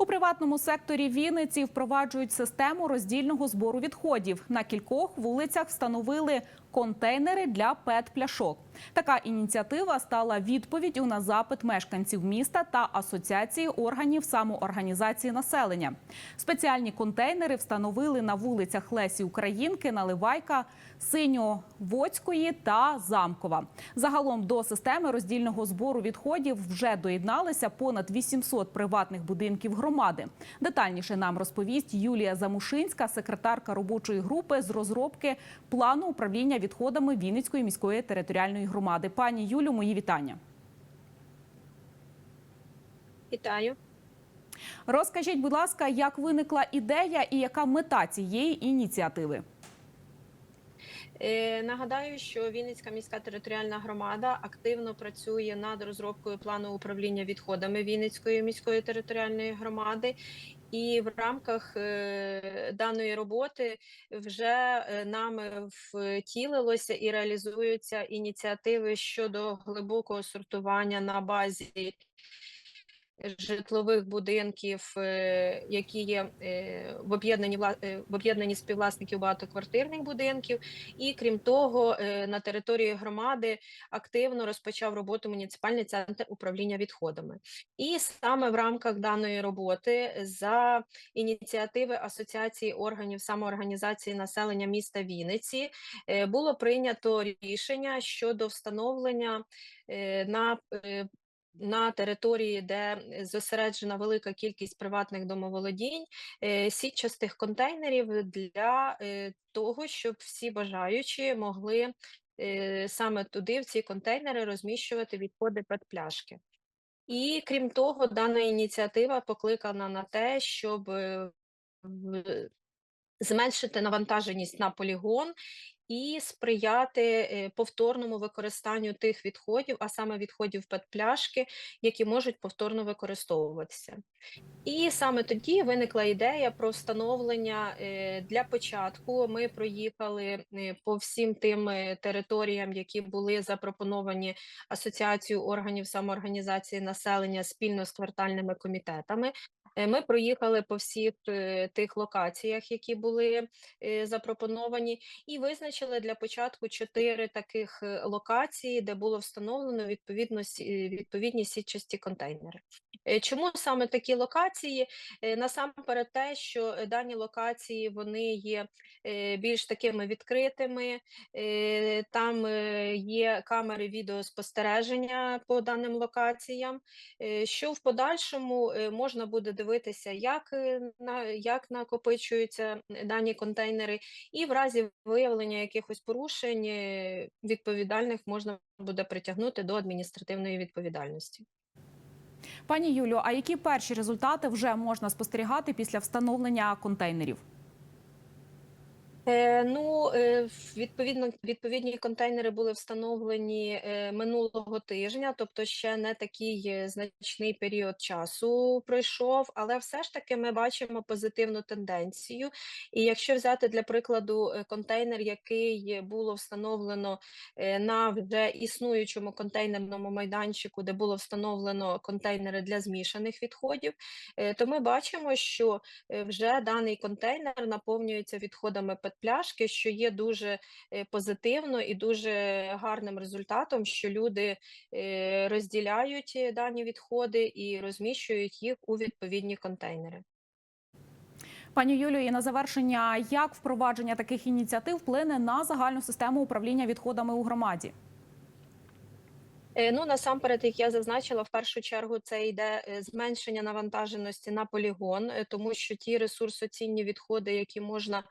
У приватному секторі Вінниці впроваджують систему роздільного збору відходів. На кількох вулицях встановили контейнери для пет-пляшок. Така ініціатива стала відповіддю на запит мешканців міста та асоціації органів самоорганізації населення. Спеціальні контейнери встановили на вулицях Лесі Українки, Наливайка, Синьоводської та Замкова. Загалом до системи роздільного збору відходів вже доєдналися понад 800 приватних будинків громади. Детальніше нам розповість Юлія Замушинська, секретарка робочої групи з розробки плану управління відходами Вінницької міської територіальної громади. Пані Юлю, мої вітання. Вітаю. Розкажіть, будь ласка, як виникла ідея і яка мета цієї ініціативи? Е, Нагадаю, що Вінницька міська територіальна громада активно працює над розробкою плану управління відходами Вінницької міської територіальної громади. І в рамках е, даної роботи вже е, нами втілилося і реалізуються ініціативи щодо глибокого сортування на базі житлових будинків, е, які є е, в об'єднанні е, в об'єднанні співвласників багатоквартирних будинків. І крім того, на території громади активно розпочав роботу муніципальний центр управління відходами. І саме в рамках даної роботи за ініціативи Асоціації органів самоорганізації населення міста Вінниці було прийнято рішення щодо встановлення на на території, де зосереджена велика кількість приватних домоволодінь, е, сітчастих контейнерів для е, того, щоб всі бажаючі могли е, саме туди, в ці контейнери, розміщувати відходи петпляшки. І крім того, дана ініціатива покликана на те, щоб е, зменшити навантаженість на полігон і сприяти е, повторному використанню тих відходів, а саме відходів петпляшки, які можуть повторно використовуватися. І саме тоді виникла ідея про встановлення е, для початку. Ми проїхали е, по всім тим територіям, які були запропоновані Асоціацією органів самоорганізації населення спільно з квартальними комітетами. Е, Ми проїхали по всіх е, тих локаціях, які були е, запропоновані, і визначили для початку чотири таких локації, де було встановлено відповідні сітчасті контейнери. Е, Чому саме такі локації? Е, Насамперед, те, що е, дані локації вони є більш такими відкритими, там є камери відеоспостереження по даним локаціям, що в подальшому можна буде дивитися, як, на, як накопичуються дані контейнери, і в разі виявлення якихось порушень відповідальних можна буде притягнути до адміністративної відповідальності. Пані Юлю, а які перші результати вже можна спостерігати після встановлення контейнерів? Е, ну, е, відповідно, відповідні контейнери були встановлені е, минулого тижня, тобто ще не такий значний період часу пройшов, але все ж таки ми бачимо позитивну тенденцію. І якщо взяти для прикладу контейнер, який було встановлено на вже існуючому контейнерному майданчику, де було встановлено контейнери для змішаних відходів, то ми бачимо, що вже даний контейнер наповнюється відходами петпляшки, що є дуже е, позитивно і дуже гарним результатом, що люди е, розділяють е, дані відходи і розміщують їх у відповідні контейнери. Пані Юлію, і на завершення, як впровадження таких ініціатив вплине на загальну систему управління відходами у громаді? Е, Ну, насамперед, як я зазначила, в першу чергу це йде е, зменшення навантаженості на полігон, е, тому що ті ресурсоцінні відходи, які можна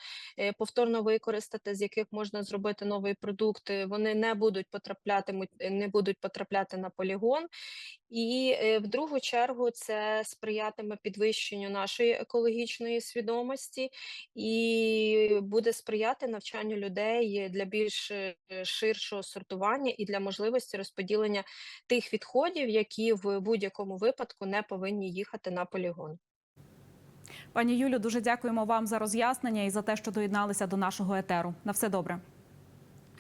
повторно використати, з яких можна зробити новий продукт, вони не будуть потраплятимуть, е, не будуть потрапляти на полігон. І в другу чергу це сприятиме підвищенню нашої екологічної свідомості і буде сприяти навчанню людей для більш ширшого сортування і для можливості розподілення тих відходів, які в будь-якому випадку не повинні їхати на полігон. Пані Юлю, дуже дякуємо вам за роз'яснення і за те, що доєдналися до нашого етеру. На все добре.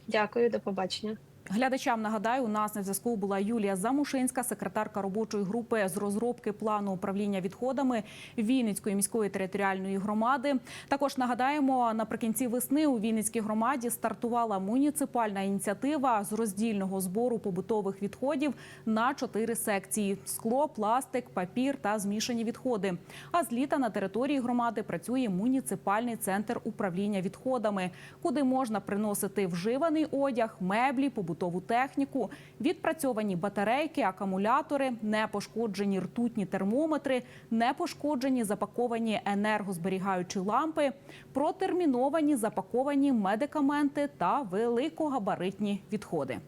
Дякую, до побачення. Глядачам нагадаю, у нас на зв'язку була Юлія Замушинська, секретарка робочої групи з розробки плану управління відходами Вінницької міської територіальної громади. Також нагадаємо, наприкінці весни у Вінницькій громаді стартувала муніципальна ініціатива з роздільного збору побутових відходів на чотири секції: скло, пластик, папір та змішані відходи. А з літа на території громади працює муніципальний центр управління відходами, куди можна приносити вживаний одяг, меблі, побутову техніку, відпрацьовані батарейки, акумулятори, непошкоджені ртутні термометри, непошкоджені запаковані енергозберігаючі лампи, протерміновані запаковані медикаменти та великогабаритні відходи.